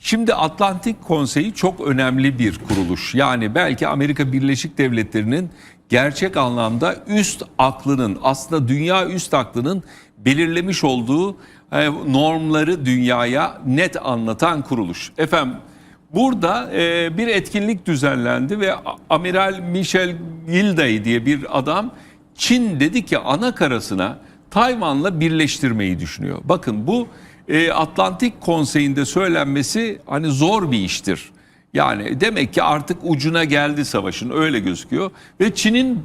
Şimdi Atlantik Konseyi çok önemli bir kuruluş. Yani belki Amerika Birleşik Devletleri'nin gerçek anlamda üst aklının aslında dünya üst aklının belirlemiş olduğu e, normları dünyaya net anlatan kuruluş. Efendim burada e, bir etkinlik düzenlendi ve Amiral Michel Gilday diye bir adam Çin dedi ki ana karasına Tayvan'la birleştirmeyi düşünüyor. Bakın bu e, Atlantik Konseyi'nde söylenmesi hani zor bir iştir. Yani demek ki artık ucuna geldi savaşın öyle gözüküyor ve Çin'in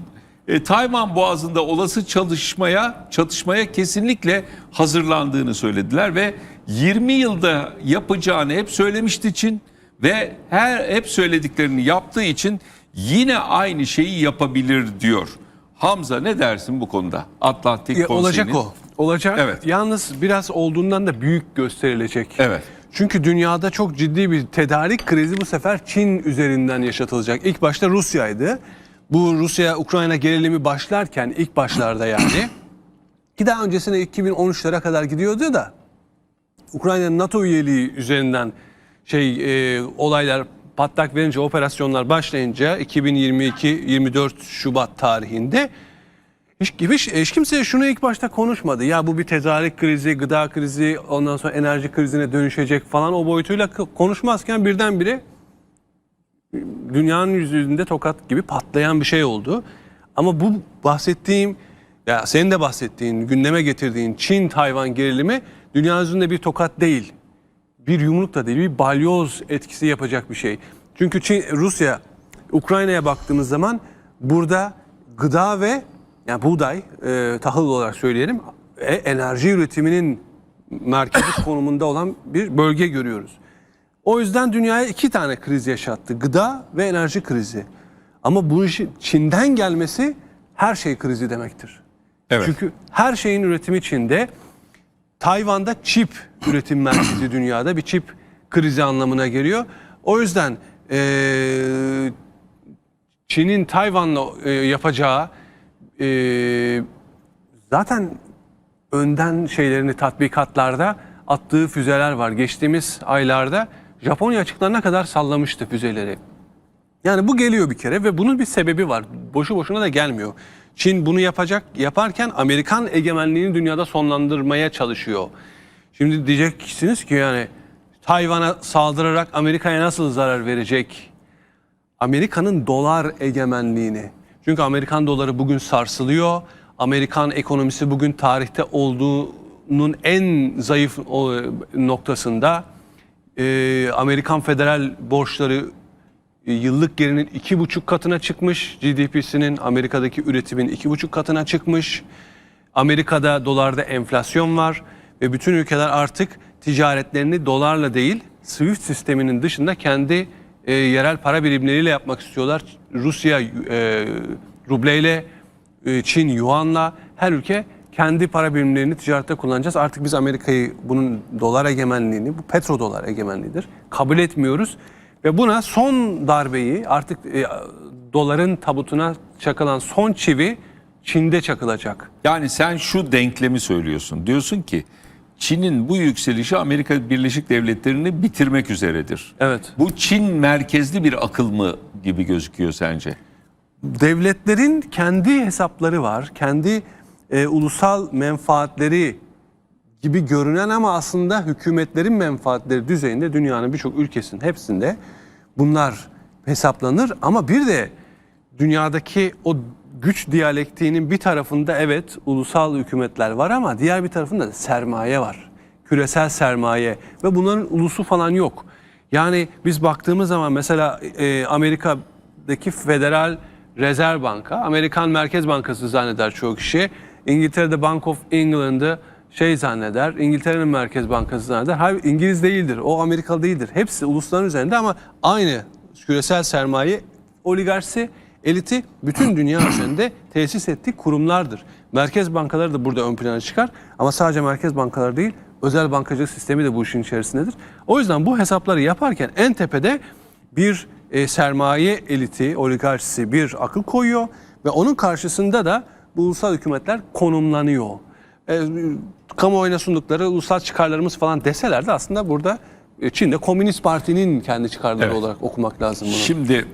e, Tayvan Boğazı'nda olası çalışmaya çatışmaya kesinlikle hazırlandığını söylediler ve 20 yılda yapacağını hep söylemişti Çin ve her hep söylediklerini yaptığı için yine aynı şeyi yapabilir diyor. Hamza ne dersin bu konuda? Atlantik Ya, Konseyi'nin olacak o. Olacak. Evet. Yalnız biraz olduğundan da büyük gösterilecek. Evet. Çünkü dünyada çok ciddi bir tedarik krizi bu sefer Çin üzerinden yaşatılacak. İlk başta Rusya'ydı. Bu Rusya-Ukrayna gerilimi başlarken ilk başlarda yani ki daha öncesine 2013'lere kadar gidiyordu da Ukrayna'nın NATO üyeliği üzerinden şey e, olaylar patlak verince operasyonlar başlayınca 2022-24 Şubat tarihinde hiç, hiç, hiç kimse şunu ilk başta konuşmadı. Ya bu bir tedarik krizi, gıda krizi, ondan sonra enerji krizine dönüşecek falan o boyutuyla konuşmazken birdenbire dünyanın yüzünde tokat gibi patlayan bir şey oldu. Ama bu bahsettiğim, ya senin de bahsettiğin, gündeme getirdiğin Çin-Tayvan gerilimi dünya yüzünde bir tokat değil. Bir yumruk da değil, bir balyoz etkisi yapacak bir şey. Çünkü Çin, Rusya, Ukrayna'ya baktığımız zaman burada gıda ve yani buğday, e, tahıl olarak söyleyelim, e, enerji üretiminin merkezi konumunda olan bir bölge görüyoruz. O yüzden dünyaya iki tane kriz yaşattı. Gıda ve enerji krizi. Ama bu işin Çin'den gelmesi her şey krizi demektir. Evet. Çünkü her şeyin üretimi Çin'de. Tayvan'da çip üretim merkezi dünyada bir çip krizi anlamına geliyor. O yüzden eee, Çin'in Tayvan'la e, yapacağı e, zaten önden şeylerini tatbikatlarda attığı füzeler var. Geçtiğimiz aylarda Japonya açıklarına kadar sallamıştı füzeleri. Yani bu geliyor bir kere ve bunun bir sebebi var. Boşu boşuna da gelmiyor. Çin bunu yapacak yaparken Amerikan egemenliğini dünyada sonlandırmaya çalışıyor. Şimdi diyeceksiniz ki yani Tayvan'a saldırarak Amerika'ya nasıl zarar verecek? Amerika'nın dolar egemenliğini. Çünkü Amerikan doları bugün sarsılıyor. Amerikan ekonomisi bugün tarihte olduğunun en zayıf o, noktasında. Ee, Amerikan federal borçları e, yıllık gerinin iki buçuk katına çıkmış. GDP'sinin Amerika'daki üretimin iki buçuk katına çıkmış. Amerika'da dolarda enflasyon var ve bütün ülkeler artık ticaretlerini dolarla değil SWIFT sisteminin dışında kendi e, yerel para birimleriyle yapmak istiyorlar. Rusya e, rubleyle, e, Çin yuanla her ülke kendi para birimlerini ticarette kullanacağız. Artık biz Amerika'yı bunun dolar egemenliğini, bu petrodolar egemenliğidir. Kabul etmiyoruz. Ve buna son darbeyi artık e, doların tabutuna çakılan son çivi Çin'de çakılacak. Yani sen şu denklemi söylüyorsun. Diyorsun ki Çin'in bu yükselişi Amerika Birleşik Devletleri'ni bitirmek üzeredir. Evet. Bu Çin merkezli bir akıl mı gibi gözüküyor sence? Devletlerin kendi hesapları var, kendi e, ulusal menfaatleri gibi görünen ama aslında hükümetlerin menfaatleri düzeyinde dünyanın birçok ülkesinin hepsinde bunlar hesaplanır. Ama bir de dünyadaki o güç diyalektiğinin bir tarafında evet ulusal hükümetler var ama diğer bir tarafında da sermaye var. Küresel sermaye ve bunların ulusu falan yok. Yani biz baktığımız zaman mesela e, Amerika'daki Federal Rezerv Banka, Amerikan Merkez Bankası zanneder çoğu kişi. İngiltere'de Bank of England'ı şey zanneder, İngiltere'nin Merkez Bankası zanneder. Hayır İngiliz değildir, o Amerikalı değildir. Hepsi ulusların üzerinde ama aynı küresel sermaye oligarşisi, eliti bütün dünya üzerinde tesis ettiği kurumlardır. Merkez bankaları da burada ön plana çıkar ama sadece merkez bankaları değil, özel bankacılık sistemi de bu işin içerisindedir. O yüzden bu hesapları yaparken en tepede bir e, sermaye eliti, oligarşisi bir akıl koyuyor ve onun karşısında da bu ulusal hükümetler konumlanıyor. E, kamuoyuna sundukları ulusal çıkarlarımız falan deseler de aslında burada Çin'de Komünist Parti'nin kendi çıkarları Evet. olarak okumak lazım bunu. Şimdi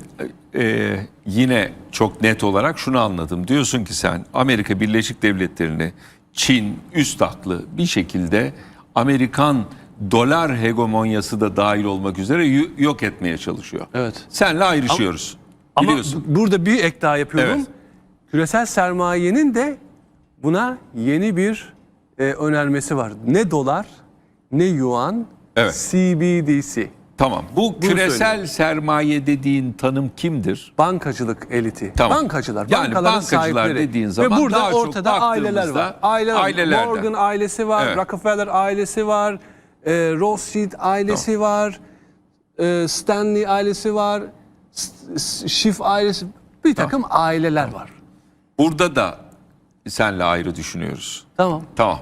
e, yine çok net olarak şunu anladım. Diyorsun ki sen Amerika Birleşik Devletleri'ni Çin üst aklı bir şekilde Amerikan dolar hegemonyası da dahil olmak üzere yok etmeye çalışıyor. Evet. Senle ayrışıyoruz. Ama Biliyorsun. bu- burada bir ek daha yapıyorum. Evet. Küresel sermayenin de buna yeni bir e, önermesi var. Ne dolar, ne yuan, Evet. CBDC. Tamam. Bu küresel söylüyorum. sermaye dediğin tanım kimdir? Bankacılık eliti. Tamam. Bankacılar, Yani bankaların bankacılar sahipleri. dediğin zaman Ve burada daha çok ortada aileler var. Aileler ailelerden. Morgan ailesi var, Evet. Rockefeller ailesi var, e, Rothschild ailesi var, e, Stanley ailesi var, Schiff ailesi, bir takım aileler var. Burada da senle ayrı düşünüyoruz. Tamam. Tamam.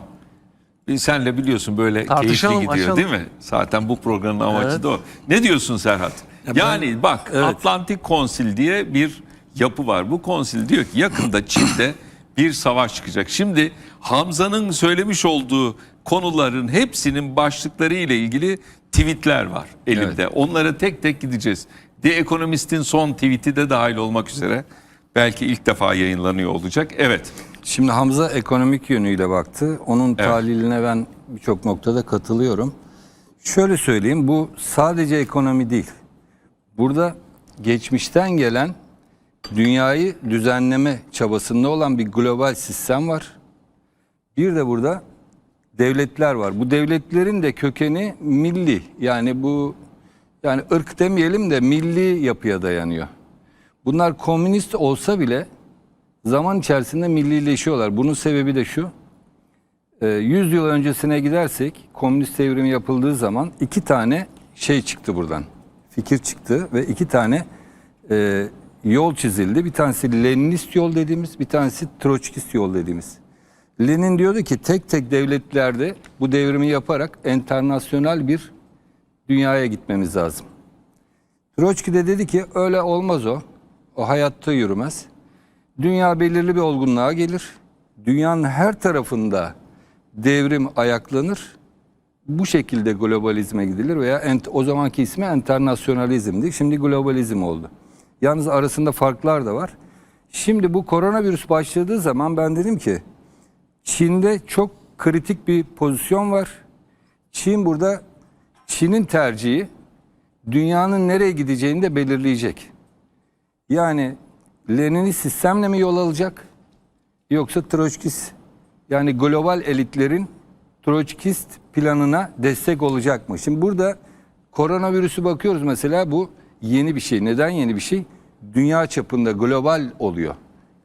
Biz senle biliyorsun böyle Tartışalım, keyifli gidiyor açalım. değil mi? Zaten bu programın amacı Evet. da o. Ne diyorsun Serhat? yani bak Atlantik Konsil diye bir yapı var. Bu konsil diyor ki yakında Çin'de bir savaş çıkacak. Şimdi Hamza'nın söylemiş olduğu konuların hepsinin başlıkları ile ilgili tweetler var elimde. Onlara tek tek gideceğiz. The Economist'in son tweet'i de dahil olmak üzere. Belki ilk defa yayınlanıyor olacak. Evet. Şimdi Hamza ekonomik yönüyle baktı. Onun tahliline ben birçok noktada katılıyorum. Şöyle söyleyeyim bu sadece ekonomi değil. Burada geçmişten gelen dünyayı düzenleme çabasında olan bir global sistem var. Bir de burada devletler var. Bu devletlerin de kökeni milli. Yani bu yani ırk demeyelim de milli yapıya dayanıyor. Bunlar komünist olsa bile zaman içerisinde millileşiyorlar. Bunun sebebi de şu. e, 100 yıl öncesine gidersek komünist devrim yapıldığı zaman iki tane şey çıktı buradan. Fikir çıktı ve iki tane e, yol çizildi. Bir tanesi Leninist yol dediğimiz, bir tanesi Troçkist yol dediğimiz. Lenin diyordu ki tek tek devletlerde bu devrimi yaparak internasyonel bir dünyaya gitmemiz lazım. Troçki de dedi ki öyle olmaz o. O hayatta yürümez. Dünya belirli bir olgunluğa gelir. Dünyanın her tarafında devrim ayaklanır. Bu şekilde globalizme gidilir veya ent- o zamanki ismi internasyonalizmdi. Şimdi globalizm oldu. Yalnız arasında farklar da var. Şimdi bu koronavirüs başladığı zaman ben dedim ki Çin'de çok kritik bir pozisyon var. Çin burada Çin'in tercihi dünyanın nereye gideceğini de belirleyecek. Yani Leninist sistemle mi yol alacak yoksa Troçkist yani global elitlerin Troçkist planına destek olacak mı? Şimdi burada koronavirüsü bakıyoruz mesela bu yeni bir şey. Neden yeni bir şey? Dünya çapında global oluyor.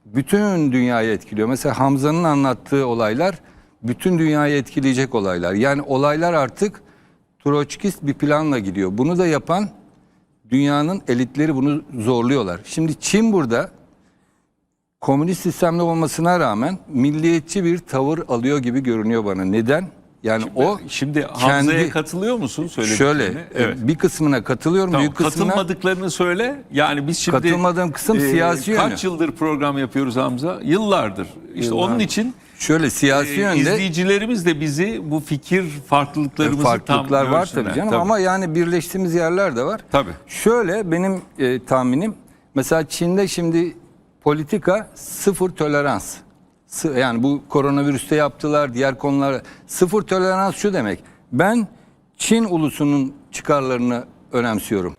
Bütün dünyayı etkiliyor. Mesela Hamza'nın anlattığı olaylar bütün dünyayı etkileyecek olaylar. Yani olaylar artık Troçkist bir planla gidiyor. Bunu da yapan dünyanın elitleri bunu zorluyorlar. Şimdi Çin burada komünist sistemde olmasına rağmen milliyetçi bir tavır alıyor gibi görünüyor bana. Neden? Yani o Şimdi Hamza'ya kendi- katılıyor musun söylediklerine? şöyle Evet. bir kısmına katılıyorum, Tamam, büyük kısmına katılmadıklarını söyle. Yani biz şimdi Katılmadığım kısım siyasi Kaç yönü. yıldır program yapıyoruz Hamza? Yıllardır. İşte onun için şöyle siyasi e, yönde izleyicilerimiz de bizi bu fikir farklılıklarımızı farklılıklar tam var görsünler. tabii canım ama yani birleştiğimiz yerler de var. Tabii. Şöyle benim e, tahminim mesela Çin'de şimdi politika sıfır tolerans. Yani bu koronavirüste yaptılar diğer konular sıfır tolerans şu demek. Ben Çin ulusunun çıkarlarını önemsiyorum.